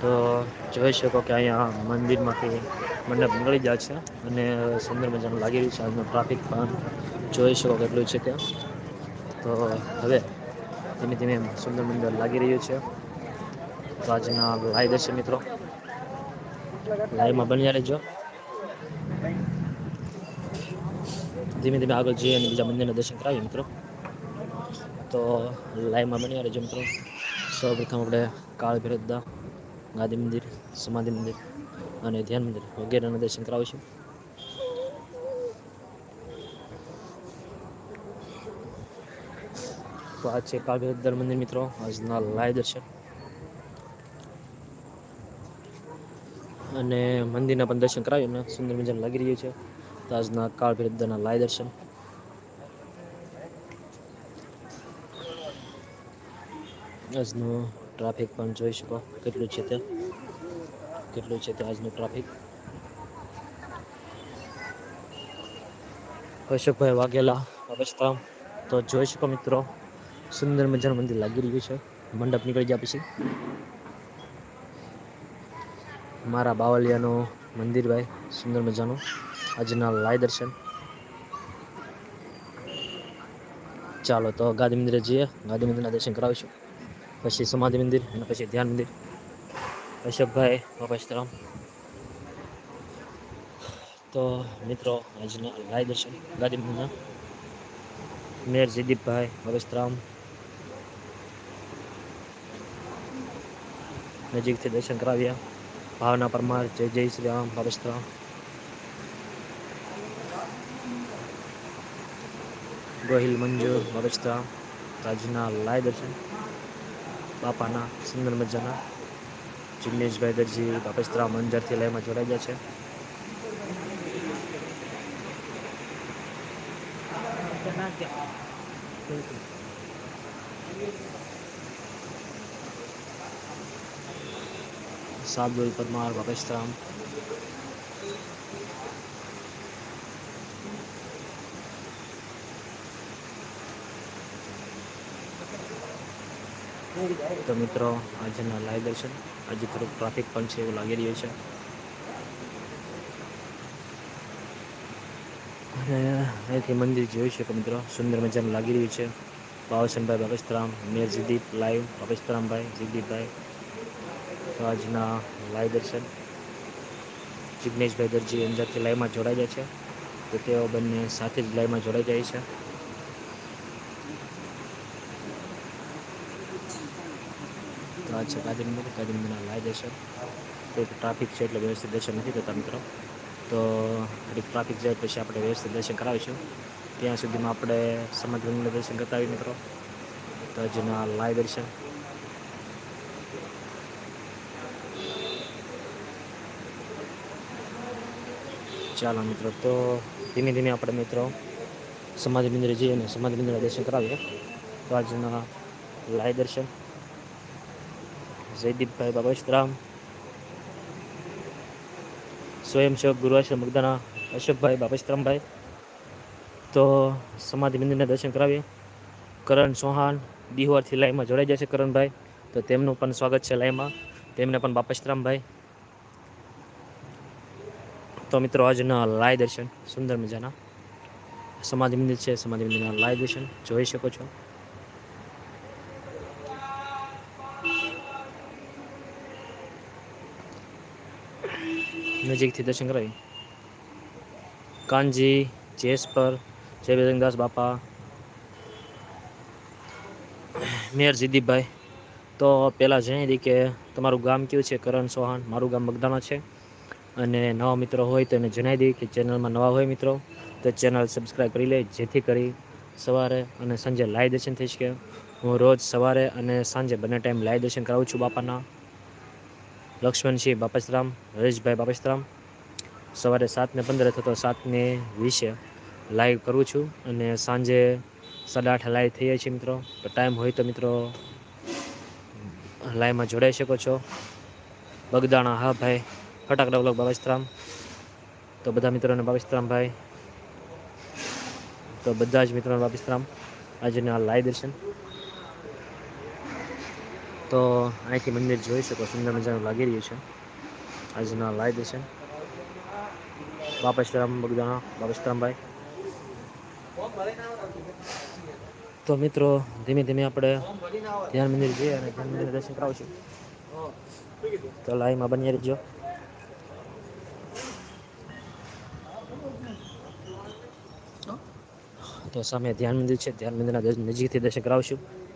તો જોઈ શકો કે અહીંયા મંદિરમાંથી મંડપ નીકળી જાય છે અને સુંદર મજાનું લાગી રહ્યું છે. આજનું ટ્રાફિક પણ જોઈ શકો કેટલું છે ત્યાં. તો હવે ધીમે ધીમે સુંદર મંદિર લાગી રહ્યું છે. તો આજના લાઈ દશે મિત્રો. લાઈવમાં બન્યા રહેજો. ધીમે ધીમે આગળ જઈએ અને બીજા મંદિરના દર્શન કરાવીએ મિત્રો. તો લાઈવમાં બન્યા રહેજો મિત્રો. સૌ પ્રથમ આપણે કાળ ભૈરવદા ગાંધી મંદિર, સમાધિ મંદિર અને ધ્યાન મંદિર વગેરેના દર્શન કરાવીશું તો આ છે કાળ મંદિર મિત્રો, આજના લાઈવ દર્શન. અને મંદિરના પણ દર્શન કરાવ્યું અમને સુંદર મજાનું લાગી રહ્યું છે. તો આજના કાળ લાય દર્શન. આજનું ટ્રાફિક પણ જોઈ શકો. કેટલું છે તે કેટલું છે તે આજનું ટ્રાફિક? અશોકભાઈ વાઘેલા અવસ્થા તો જોઈ શકો મિત્રો, સુંદર મજાનું મંદિર લાગી રહ્યું છે. મંડપ નીકળી ગયા પછી. મારા બાવલિયાનું મંદિર ભાઈ, સુંદર મજાનું. આજના લાય દર્શન. ચાલો તો ગાંધી મંદિરે જઈએ. ગાંધી મંદિરના દર્શન કરાવીશું. પછી સમાધિ મંદિર અને પછી ધ્યાન મંદિર. અશોકભાઈ બાપાશ્રામ તો મિત્રો, આજના લાય દર્શન ગાંધી મંદિરના મેર જયદીપભાઈ બાપશ્રામ નજીકથી દર્શન કરાવ્યા. ભાવના પરમાર, જય જય શ્રી રામ બાપશ્રામ ગોહિલ મંજુ બાપશ્રામ આજના લાય દર્શન. બાપાના સુંદર મજાના જિગ્નેશભાઈ દરજી બાપેસ્ત્રા મંજરથી લયમાં જોડાઈ ગયા છે. સાદુલ પરમાર બાપસ્તરામ તો મિત્રો, આજના લાઈવ દર્શન, આજે થોડુંક ટ્રાફિક પણ છે એવું લાગી રહ્યું છે. અને અહીંથી મંદિર જોયું છે કે મિત્રો, સુંદર મજાનું લાગી રહ્યું છે. બાવસનભાઈ બાબસ્તરામ મેર જીદીપ લાઈવ બાબસ્તરામભાઈ જીદીપભાઈ તો આજના લાઈવ દર્શન જિજ્ઞેશભાઈ દરજી અંદરથી લાઈવમાં જોડાઈ જાય છે. તો તેઓ બંને સાથે જ લાઈવમાં જોડાઈ જાય છે. આ છે. કાજી મંદિર કાજી મંદિરના લાય દર્શન. તો ટ્રાફિક છે એટલે વ્યવસ્થિત દર્શન નથી થતા મિત્રો. તો થોડીક ટ્રાફિક જાય પછી આપણે વ્યવસ્થિત દર્શન કરાવીશું. ત્યાં સુધીમાં આપણે સમાજ મંદિરના દર્શન કરતા આવીએ મિત્રો. તો હજુના લાય દર્શન. ચાલો મિત્રો, તો ધીમે ધીમે આપણે મિત્રો સમાજ મંદિરે જઈએ અને સમાજ મંદિરના દર્શન કરાવીએ. તો આજના લાય દર્શન. જયદીપભાઈ બાબાશ્રામ સ્વયંસેવક ગુરુઆશ્રમ મગદાના અશોકભાઈ બાપસ્તરામભાઈ તો સમાધિ મંદિરના દર્શન કરાવીએ. કરણ ચૌહાણ દિહોરથી લાઈમાં જોડાઈ જશે કરણભાઈ. તો તેમનું પણ સ્વાગત છે લાઈમાં તેમને પણ બાપસ્તરામભાઈ તો મિત્રો, આજના લાય દર્શન, સુંદર મજાના. સમાધિ મંદિર છે, સમાધિ મંદિરના લાય દર્શન જોઈ શકો છો. નજીકથી દર્શન કરાવી. કાનજી, જેસપર જય બજરંગદાસ બાપા, મેયર જીદીપભાઈ. તો પહેલાં જણાવી દઈએ કે તમારું ગામ કયું છે? કરણ ચૌહાણ. મારું ગામ મગદાણા છે. અને નવા મિત્રો હોય તો એને જણાવી દઈએ કે ચેનલમાં નવા હોય મિત્રો, તો ચેનલ સબસ્ક્રાઈબ કરી લે. જેથી કરી સવારે અને સાંજે લાઈવ દર્શન થઈ શકે. હું રોજ સવારે અને સાંજે બંને ટાઈમ લાઈવ દર્શન કરાવું છું બાપાના. લક્ષ્મણસિંહ બાપસરામ, હરેશભાઈ બાપસરામ. સવારે સાતને પંદરે થતો સાતને વીસે લાઈવ કરું છું અને સાંજે સાડા આઠ લાઈવ થઈ જાય છે મિત્રો. તો ટાઈમ હોય તો મિત્રો લાઈવમાં જોડાઈ શકો છો. બગદાણા, હા ભાઈ, ફટાકડા વ્લોગ બાબસ્તરામ તો બધા મિત્રોને બાબસ્તરામ ભાઈ. તો બધા જ મિત્રોને બાબસ્તરામ આજના લાઈવ દર્શન. તો અહીંથી મંદિર જોઈ શકો, સુંદર મજાનું લાગી રહ્યું છે. આજના લાઈવ છે. બાપેશ્વરામ બગદાણા, બાપેશ્વરામભાઈ. તો મિત્રો, ધીમે ધીમે આપણે ધ્યાન મંદિર જઈએ અને ધ્યાન મંદિર દર્શન કરાવશું. તો લાઈમાં બની રહેજો. તો સામે ધ્યાન મંદિર છે. ધ્યાન મંદિરના નજીકથી દર્શન કરાવશું.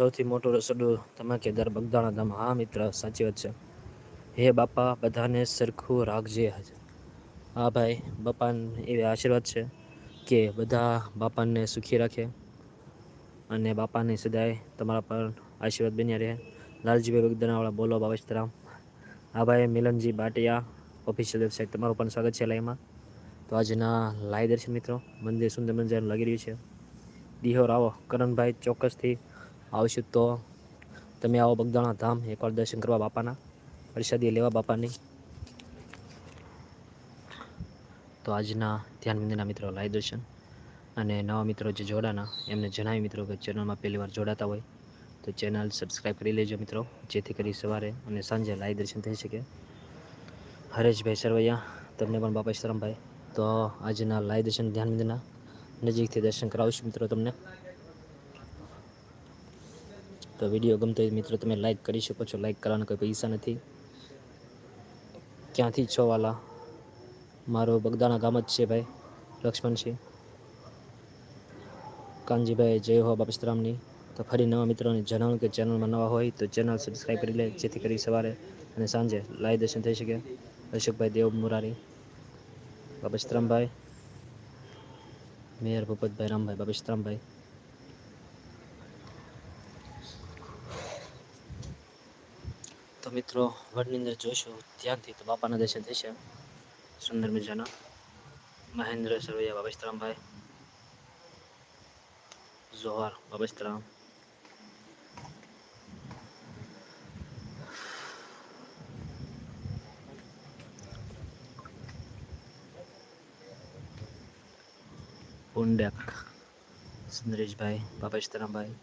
સૌથી મોટું રસોડું ધમાકેદાર બગદાણા ધામ. હા, મિત્ર, સાચી વાત છે. હે બાપા, બધાને સરખું રાખજે હા, ભાઈ, બાપાને એવી આશીર્વાદ છે કે બધા બાપાને સુખી રાખે અને બાપાને સદાય તમારા પર આશીર્વાદ બન્યા રહે. લાલજીભાઈ બગદાણાવાળા બોલો બાબસ્તરામ હા, ભાઈ, મિલનજી બાટિયા, ઓફિશિયલ વેબસાઇટ તમારું પણ સ્વાગત છે લાઈમાં તો આજના લાઈ દર્શન મિત્રો, મંદિર સુંદર મંદિર લાગી રહ્યું છે. દિહોર આવો. કરણભાઈ ચોક્કસથી આવશું તો તમે આવો બગદાણા ધામ, એકવાર દર્શન કરવા બાપાના, પ્રસાદી લેવા બાપાની. તો આજના ધ્યાન મિત્રો, લાઈ દર્શન. અને નવા મિત્રો જે જોડાના, એમને જણાવી મિત્રો કે ચેનલમાં પહેલી વાર જોડાતા હોય, તો ચેનલ સબસ્ક્રાઈબ કરી લેજો મિત્રો, જેથી કરી સવારે અને સાંજે લાઈ દર્શન થઈ શકે. હરેશભાઈ સરવૈયા, તમને પણ બાપા શરમભાઈ. તો આજના લાઈ દર્શન ધ્યાન નજીકથી દર્શન કરાવીશું મિત્રો તમને. તો વીડિયો ગમતો હોય મિત્રો તમે લાઈક કરી શકો છો. લાઈક કરવાના કોઈ પૈસા નથી. ક્યાંથી છો વાલા? મારો બગદાણા ગામ જ છે ભાઈ. લક્ષ્મણસિંહ કાનજીભાઈ, જય હો બાપસ્તરામની તો ફરી નવા મિત્રોને જણાવું કે ચેનલમાં નવા હોય તો ચેનલ સબસ્ક્રાઈબ કરી લે, જેથી કરી સવારે અને સાંજે લાઈવ દર્શન થઈ શકે. અશોકભાઈ, દેવ મુરારી. બાપસ્તરામભાઈ મેયર ભૂપતભાઈ રામભાઈ બાપસ્તરામભાઈ મિત્રો વડની અંદર જોઈશું. ત્યાંથી તો બાપાના દર્શન થશે. સુંદર મજાના. મહેન્દ્ર સરવૈયા બાબસ્તરામભાઈ. જોહાર, બાબસ્તરામ. પુંડક સુંદરેશભાઈ, બાબસ્તરામભાઈ.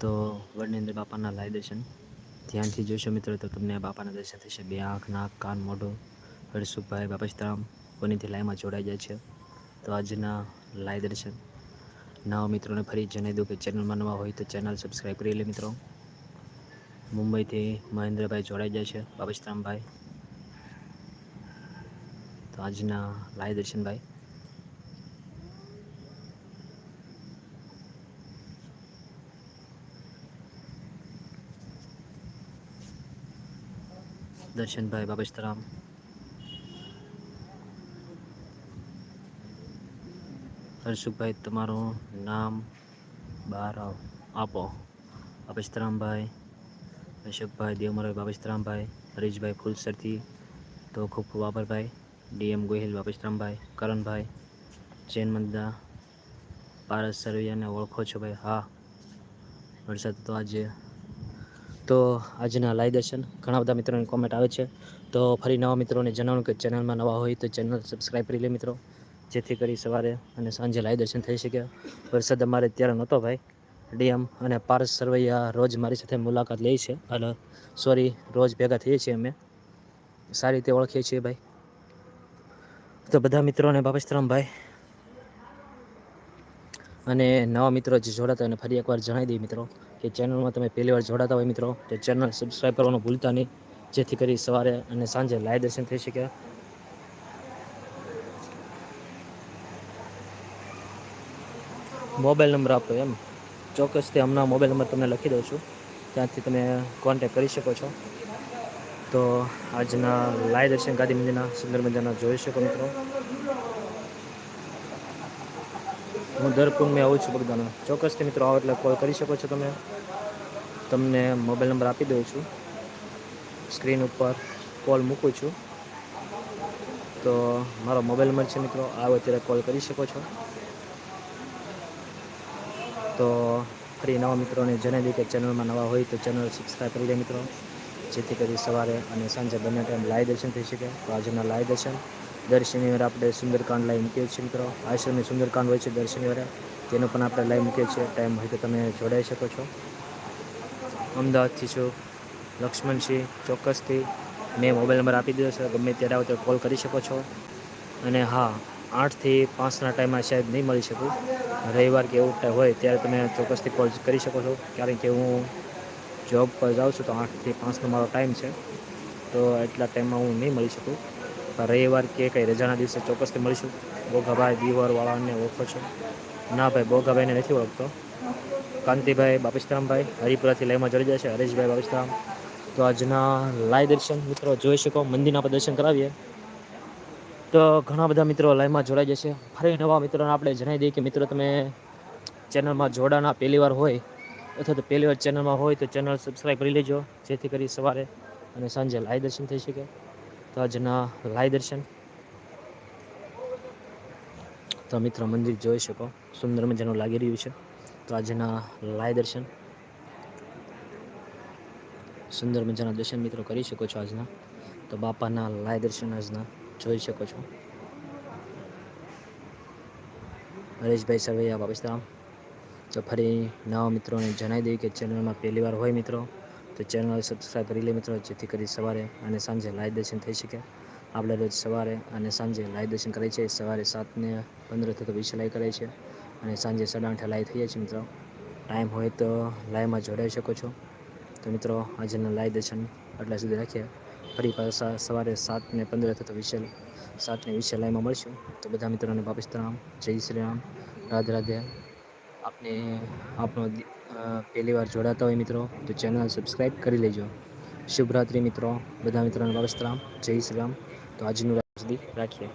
તો વડનેન્દ્ર બાપાના લાય દર્શન. ધ્યાનથી જોશો મિત્રો તો તમને બાપાના દર્શન થશે. બે આંખ, નાક, કાન, મોઢો હરસુખભાઈ બાપસ્તરામ કોનીથી લાઈમાં જોડાઈ જાય છે. તો આજના લાઈવ દર્શન. નવા મિત્રોને ફરી જણાવી દઉં કે ચેનલમાં નવા હોય તો ચેનલ સબસ્ક્રાઈબ કરી લે મિત્રો. મુંબઈથી મહેન્દ્રભાઈ જોડાઈ જાય છે બાપસ્તરામભાઈ તો આજના લાઈવ દર્શનભાઈ દર્શનભાઈ બાબસ્તરામ હર્ષુભાઈ, તમારું નામ બહાર આપો. બાબસ્તરામભાઈ અશોકભાઈ દેવમરાઈ બાબસ્તરામભાઈ હરીશભાઈ ફૂલસરથી તો ખૂબ આભાર ડીએમ ગોહિલ બાબસ્તરામભાઈ કરણભાઈ, જૈન મંદા પારસ સરવૈયાને ઓળખો છો ભાઈ. હા, વરસાદ તો આજે તો આજના લાઈવ દર્શન. ઘણા બધા મિત્રોની કોમેન્ટ આવે છે. તો ફરી નવા મિત્રોને જણાવું કે ચેનલમાં નવા હોય તો ચેનલ સબસ્ક્રાઈબ કરી લે મિત્રો. જેથી કરી સવારે અને સાંજે લાઈવ દર્શન થઈ શકે. વરસાદ અમારે ત્યારે નહોતો ભાઈ. ડીએમ અને પારસ સરવૈયા રોજ મારી સાથે મુલાકાત લે છે. અને સોરી, રોજ ભેગા થઈએ છીએ અમે. સારી રીતે ઓળખીએ છીએ ભાઈ. તો બધા મિત્રોને બાપસ્તરામ ભાઈ. અને નવા મિત્રો જે જોડાતા હોય ફરી એકવાર જણાવી દઈએ મિત્રો, કે ચેનલમાં તમે પહેલી વાર જોડાતા હોય મિત્રો, તો ચેનલ સબસ્ક્રાઈબ કરવાનું ભૂલતા નહીં. જેથી કરી સવારે અને સાંજે લાઈવ દર્શન થઈ શકે. મોબાઈલ નંબર આપો એમ. ચોક્કસથી હમણાં મોબાઈલ નંબર તમને લખી દઉં છું. ત્યાંથી તમે કોન્ટેક કરી શકો છો. તો આજના લાઈવ દર્શન ગાંધી મંદિરના સુંદર મજાના જોઈ શકો મિત્રો. હું દર પૂનમે આવું છું બગદાણા. ચોક્કસથી મિત્રો, આવો એટલે કોલ કરી શકો છો તમે. તમને મોબાઈલ નંબર આપી દઉં છું. સ્ક્રીન ઉપર કોલ મૂકું છું. તો મારો મોબાઈલ નંબર છે મિત્રો, આવો ત્યારે કોલ કરી શકો છો. તો ફરી નવા મિત્રોને જણાવી કે ચેનલમાં નવા હોય તો ચેનલ સબસ્ક્રાઈબ કરી લે મિત્રો. જેથી કરી સવારે અને સાંજે બંને ટાઈમ લાઈવ દર્શન થઈ શકે. તો આજના લાઈવ દર્શન દર શનિવારે આપણે સુંદરકાંડ લાઈવ મૂકીએ છીએ મિત્રો. આશ્રમની સુંદરકાંડ હોય છે દર શનિવારે. તેનો પણ આપણે લાઈવ મૂકીએ છીએ. ટાઈમ હોય તો તમે જોડાઈ શકો છો. અમદાવાદથી છું. લક્ષ્મણસિંહ ચોક્કસથી મેં મોબાઈલ નંબર આપી દીધો છે. ગમે ત્યારે આવો તો કોલ કરી શકો છો. અને હા, આઠથી પાંચના ટાઈમમાં શાયદ નહીં મળી શકું. રવિવાર કે એવું હોય ત્યારે તમે ચોક્કસથી કોલ કરી શકો છો. કારણ કે હું જોબ પર જાઉં છું તો આઠથી પાંચનો મારો ટાઈમ છે. તો એટલા ટાઈમમાં હું નહીં મળી શકું. રવિવાર કે કંઈ રજાના દિવસે ચોક્કસથી મળીશું. બોઘાભાઈ દીવરવાળાને ઓળખો છો. ના ભાઈ બોઘાભાઈને નથી ઓળખતો. કાંતિભાઈ બાપિસ્તરામભાઈ હરિપુરાથી લાઈવમાં જોડી જશે હરેશભાઈ બાપિસ્તરામ તો આજના લાઈ દર્શન મિત્રો જોઈ શકો, મંદિરના દર્શન કરાવીએ. તો ઘણા બધા મિત્રો લાઈવમાં જોડાઈ જશે ફરી નવા મિત્રોને આપણે જણાવી દઈએ કે મિત્રો તમે ચેનલમાં જોડાના પહેલીવાર હોય અથવા તો પહેલી વાર ચેનલમાં હોય તો ચેનલ સબસ્ક્રાઈબ કરી લેજો. જેથી કરી સવારે અને સાંજે લાઈવ દર્શન થઈ શકે. તો આજના લાય દર્શન. તો મિત્રો મંદિર જોઈ શકો. સુંદર મજાનું લાગી રહ્યું છે. તો આજના લાય દર્શન. સુંદર મજાના દર્શન મિત્રો કરી શકો છો આજના. તો બાપાના લાય દર્શન આજના જોઈ શકો છો. હરેશભાઈ સરવૈયા બાબસ્તરામ તો ફરી નવા મિત્રોને જણાવી દઈએ કે ચેનલમાં પહેલી વાર હોય મિત્રો. તો ચેનલ સબસ્ક્રાઈબ કરી લે મિત્રો, જેથી કરી સવારે અને સાંજે લાઈવ દર્શન થઈ શકે. આપણે રોજ સવારે અને સાંજે લાઈવ દર્શન કરે છે સવારે સાતને પંદર થતો વીસ લાઈવ કરે છે અને સાંજે સાડા આઠે લાઈવ થઈ જાય છે મિત્રો. ટાઈમ હોય તો લાઈવમાં જોડાઈ શકો છો. તો મિત્રો, આજના લાઈવ દર્શન આટલા સુધી રાખીએ ફરી પાછા સવારે સાતને પંદર થતો વિશે, સાતને વિશે લાઈવમાં મળશું. તો બધા મિત્રોને વાપસ રામ જય શ્રી રામ. રાધે રાધે. આપને આપણો પહેલી વાર જોડાતા હોય મિત્રો, તો ચેનલ સબસ્ક્રાઈબ કરી લેજો. શુભરાત્રિ મિત્રો, બધા મિત્રોને રામ, જય શ્રી રામ. તો આજનું સુધી રાખીએ.